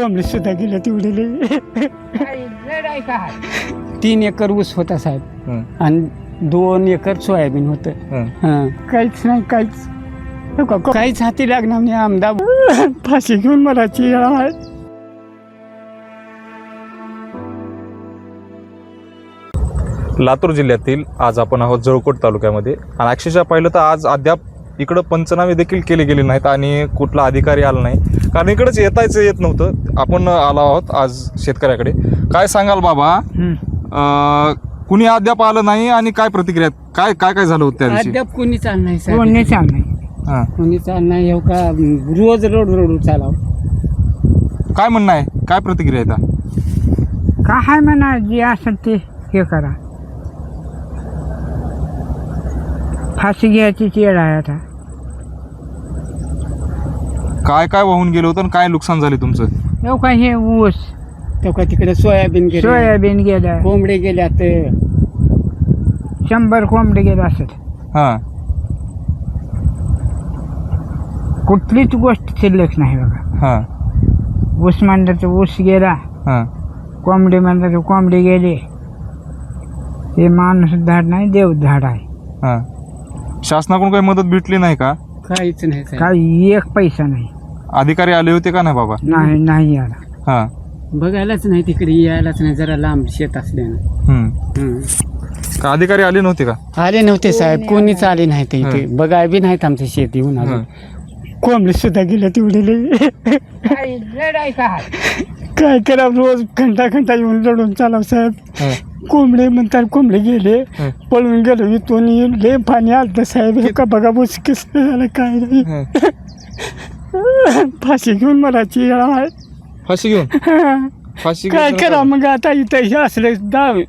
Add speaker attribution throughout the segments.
Speaker 1: कोंबडी सुद्धा गेल्या तेवढे तीन एकर ऊस होता साहेब. आणि दोन एकर सोयाबीन होतं. काहीच नाही काहीच. काहीच हाती लागणार नाही आमदार फाशी घेऊन मला
Speaker 2: लातूर जिल्ह्यातील आज आपण आहोत जळकोट तालुक्यामध्ये. आणि अक्षरशः पाहिलं तर आज अद्याप इकडं पंचनामे देखील केले गेले नाहीत आणि कुठला अधिकारी आला नाही. कारण इकडंच येतायचं येत नव्हतं. आपण आलो आहोत आज शेतकऱ्याकडे. काय सांगाल बाबा? अं, कुणी अद्याप आलं नाही आणि काय प्रतिक्रिया आहेत? काय काय काय झालं होतं त्या दिवशी?
Speaker 1: अद्याप कोणी चाल नाही साहेब.
Speaker 3: कोणी चालणार
Speaker 2: हां.
Speaker 1: कोणी चाल नाही हो का? रोज रोड रोड चालाव
Speaker 2: काय म्हणणं आहे? काय प्रतिक्रिया आहे आता
Speaker 3: काय म्हणा जे असेल ते हे करा. फाशी घ्यायची चेड आहे आता.
Speaker 2: काय काय वाहून गेलं होतं आणि काय नुकसान झाले तुमचं?
Speaker 3: काय हे ऊस.
Speaker 1: तो का तिकडे सोयाबीन गेले.
Speaker 3: सोयाबीन गेलं.
Speaker 1: कोंबडे गेल्यात
Speaker 3: शंभर कोंबडे गेलं असत.
Speaker 2: हां.
Speaker 3: कुठलीच गोष्ट शिल्लक नाही बघा.
Speaker 2: हां.
Speaker 3: ऊस म्हणलं तर ऊस गेला.
Speaker 2: हां.
Speaker 3: कोंबडी म्हणलं तर कोंबडी गेली. हे माणूस झाड नाही देव झाड आहे.
Speaker 2: हां. शासनाकडून काही मदत भेटली नाही का?
Speaker 1: काहीच नाही साहेब.
Speaker 3: काही एक पैसा नाही.
Speaker 2: अधिकारी आले होते का नाही बाबा?
Speaker 3: नाही नाही आला.
Speaker 2: हां.
Speaker 1: बघायलाच नाही तिकडे यायलाच नाही जरा लांब शेत असल्यानं.
Speaker 2: हम्म.
Speaker 1: हं.
Speaker 2: का अधिकारी आले नव्हते का?
Speaker 1: आले नव्हते साहेब कोणीच आले नाही ते इथे. बघाय बी नाहीत आमचं शेत येऊन
Speaker 2: हं.
Speaker 1: आलं कोंबडी सुद्धा गेल्या तेवढे काय करा रोज घंटा घंटा येऊन लढून चालाव साहेब.
Speaker 2: हं.
Speaker 1: कोंबडे म्हणतात कोंबडे गेले. पळून गेलो इथून लय पाणी आलं साहेब. हे का बघा बस कसं झालं काय नाही. फाशी घेऊन आहे
Speaker 2: फाशी घेऊन? फाशी
Speaker 1: काय करा मग आता इथं हे असले दाव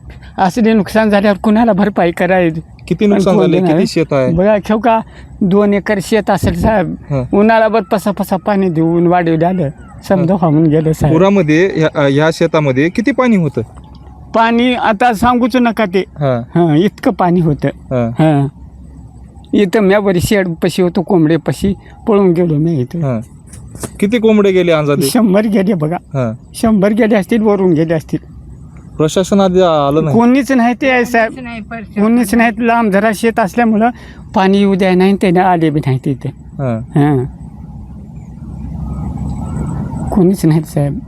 Speaker 1: असले नुकसान झाल्यावर कुणाला भरपाई करायची?
Speaker 2: किती नुकसान झाले? किती शेत आहे?
Speaker 1: बघा ठेव का? दोन एकर शेत असेल साहेब.
Speaker 2: हं.
Speaker 1: उन्हाळाभर पसा पसा पाणी देऊन वाढवलं आलं समजा वाहून गेलं साहेब.
Speaker 2: पुरामध्ये ह्या शेतामध्ये किती पाणी होतं?
Speaker 1: पाणी आता सांगूच नका ते.
Speaker 2: हा.
Speaker 1: हं इतकं पाणी होतं.
Speaker 2: हा.
Speaker 1: हं. इथं म्या बरी शेड पशी होतो कोंबडे पशी पळून गेलो मी इथं.
Speaker 2: हा. किती कोंबडे गेले अंदाजे?
Speaker 1: शंभर गेले बघा.
Speaker 2: हा.
Speaker 1: शंभर गेले असतील वरून गेले असतील.
Speaker 2: प्रशासन आधी आलं नाही?
Speaker 1: कोणीच नाही ते आहे साहेब. कोणीच नाहीत लांब जरा शेत असल्यामुळं पाणी येऊ द्या नाही त्याने आले बी नाही तिथे.
Speaker 2: हा.
Speaker 1: हां. कोणीच नाहीत साहेब.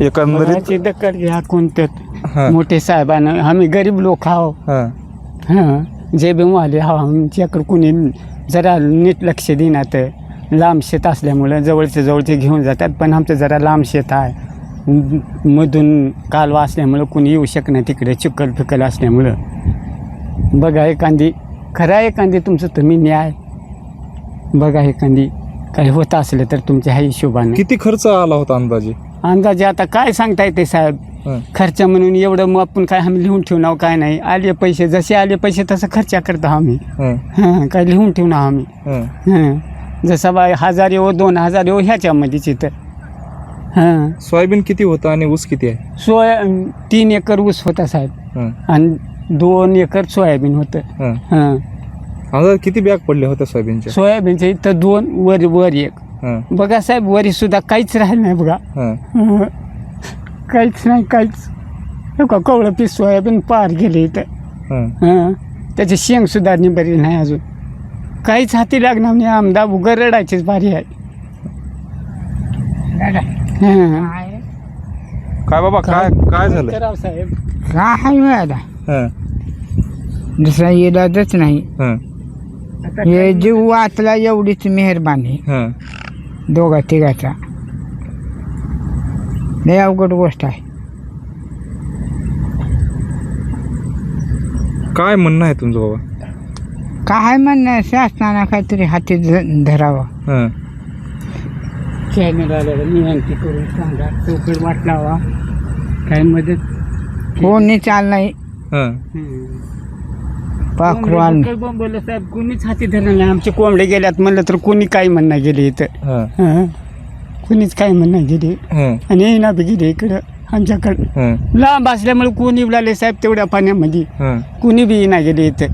Speaker 2: एकंदरीत?
Speaker 1: घराची दखल घ्या कोणत्यात.
Speaker 2: हा.
Speaker 1: मोठे साहेबांना आम्ही गरीब लोक आहो.
Speaker 2: हा.
Speaker 1: हां. जे बिम आले हा आमच्याकडे कोणी जरा नीट लक्ष देण्यात लांब शेत असल्यामुळं जवळचे जवळचे घेऊन जातात पण आमचं जरा लांब शेत आहे. म- मधून कालवा असल्यामुळं कोणी येऊ शकणार तिकडे चिखल फिकल असल्यामुळं. बघा एखादी खरा एखादी तुमचं तुम्ही न्याय. बघा एखादी काही होत असलं तर तुमच्या ह्या हिशोबाने.
Speaker 2: किती खर्च आला होता अंदाजे?
Speaker 1: अंदाजे आता काय सांगता येते साहेब?
Speaker 2: हा.
Speaker 1: खर्च म्हणून एवढं मग आपण काय आम्ही लिहून ठेवणार काय नाही. आले पैसे जसे आले पैसे तसं खर्च करतो आम्ही.
Speaker 2: हा.
Speaker 1: हां काय लिहून ठेवणार आम्ही.
Speaker 2: हा.
Speaker 1: हां. जसं बा हजार येऊ दोन हजार येऊ ह्याच्यामध्येच इथं हां.
Speaker 2: सोयाबीन किती होतं आणि ऊस किती आहे?
Speaker 1: सोया तीन एकर ऊस होता साहेब.
Speaker 2: हा.
Speaker 1: आणि दोन एकर सोयाबीन होतं.
Speaker 2: हा.
Speaker 1: हां.
Speaker 2: अंदाज किती बॅग पडल्या होत्या सोयाबीनच्या
Speaker 1: सोयाबीनचं इथं दोन वर वर एक. बघा साहेब वरी सुद्धा काहीच राहिलं नाही बघा.
Speaker 2: हा.
Speaker 1: काहीच नाही काहीच. हो का कवळं पीस सोयाबीन पार गेले इथं.
Speaker 2: हा.
Speaker 1: हं. त्याची शेंग सुद्धा निबरली नाही अजून. काहीच हाती लागणार नाही आमदा उगर रडायचीच बारी आहे. हं.
Speaker 2: काय? बाबा काय? काय झालं?
Speaker 1: करावं साहेब.
Speaker 3: काय व्हायला
Speaker 2: हा.
Speaker 3: दुसरा इलाजच नाही.
Speaker 2: हा.
Speaker 3: हे जीव वाचला एवढीच मेहरबानी.
Speaker 2: हा.
Speaker 3: दोघा तिघाचा. लय अवघड गोष्ट आहे.
Speaker 2: काय म्हणणं आहे तुमचं बाबा?
Speaker 3: काय म्हणणं शासनानं काहीतरी हाती ध- धरावं.
Speaker 2: हा.
Speaker 1: कॅमेराला विनंती करून सांगा. चौकड वाट लावा. काय मदत?
Speaker 3: कोणी चाल नाही
Speaker 2: हा
Speaker 1: बोंबलं साहेब कोणीच हाती धरलं नाही. आमचे कोंबडे गेल्यात म्हणलं तर कोणी काय म्हणणं गेले इथं.
Speaker 2: हा.
Speaker 1: हं. कोणीच काय म्हणणं गेले.
Speaker 2: हा.
Speaker 1: आणि येईना बी गेले इकडं आमच्याकडं.
Speaker 2: हा.
Speaker 1: लांब असल्यामुळे कोणी उलाले साहेब तेवढ्या पाण्यामध्ये.
Speaker 2: हा.
Speaker 1: कुणी बी येईना गेले इथं.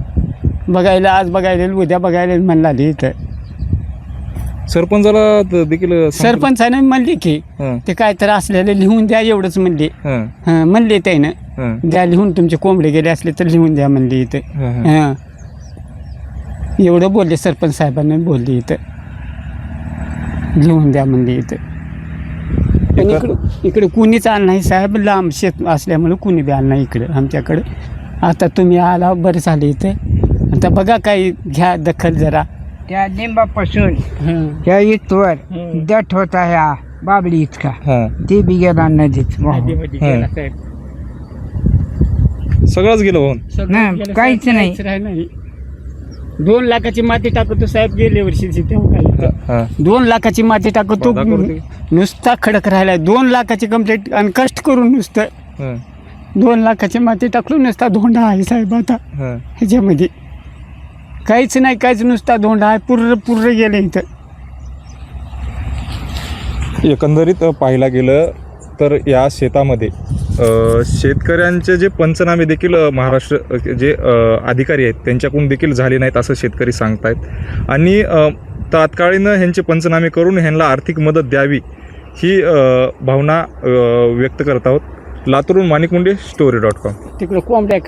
Speaker 1: बघायला आज बघायला उद्या बघायला म्हणला इथं.
Speaker 2: सरपंचाला द- देखील संपर्क-
Speaker 1: सरपंचाने म्हणले की
Speaker 2: हं,
Speaker 1: ते काय तर असलेलं लिहून द्या एवढंच म्हणले.
Speaker 2: हं,
Speaker 1: हं, म्हणले त्यानं.
Speaker 2: हं,
Speaker 1: द्या लिहून तुमचे कोंबडे गेले असले तर लिहून द्या म्हणले इथं.
Speaker 2: हं, हं.
Speaker 1: हं. एवढं बोलले सरपंच साहेबांनी बोलले इथं. लिहून द्या म्हणले इथं. पण इकडं इकडे कुणीच आलं नाही साहेब लांब शेत असल्यामुळे कुणी बी आलं नाही इकडं आमच्याकडे. आता तुम्ही आला बरं झालं इथं. आता बघा काही घ्या दखल जरा.
Speaker 3: त्या लिंबापासून. ह्या इथवर
Speaker 1: हं.
Speaker 3: दट होता ह्या बाबळी इतका
Speaker 2: हं.
Speaker 3: ते बी गेला नदीत वाहून.
Speaker 2: हं.
Speaker 1: गेला साहेब.
Speaker 2: सगळंच गेलं
Speaker 1: सगळं
Speaker 3: नाही,
Speaker 1: गेलं
Speaker 3: काहीच नाही.
Speaker 1: काहीच राहिलं नाही दोन लाखाची माती टाकतो साहेब गेल्या वर्षीची तेव्हा काय.
Speaker 2: हं.
Speaker 1: दोन लाखाची माती टाकतो. नुसता खडक राहिलाय दोन लाखाची कंप्लीट आणि कष्ट करून नुसतं
Speaker 2: हं,
Speaker 1: दोन लाखाची माती टाकलो नुसता धोंडा आहे साहेब आता
Speaker 2: हं.
Speaker 1: ह्याच्यामध्ये काहीच नाही काहीच नुसता धोंडा आहे पूर्ण पूर्ण गेलं इथं.
Speaker 2: एकंदरीत पाहायला गेलं तर या शेतामध्ये अ, शेतकऱ्यांचे जे पंचनामे देखील अ, महाराष्ट्र अ, जे अ, अधिकारी आहेत त्यांच्याकडून देखील झाले नाहीत असं शेतकरी सांगतायत. आणि अ, तात्काळीनं ह्यांचे पंचनामे करून ह्यांना आर्थिक मदत द्यावी ही अ, भावना अ, व्यक्त करत आहोत. लातूरून Manik Munde story dot com.
Speaker 1: तिकडं कोंबड्या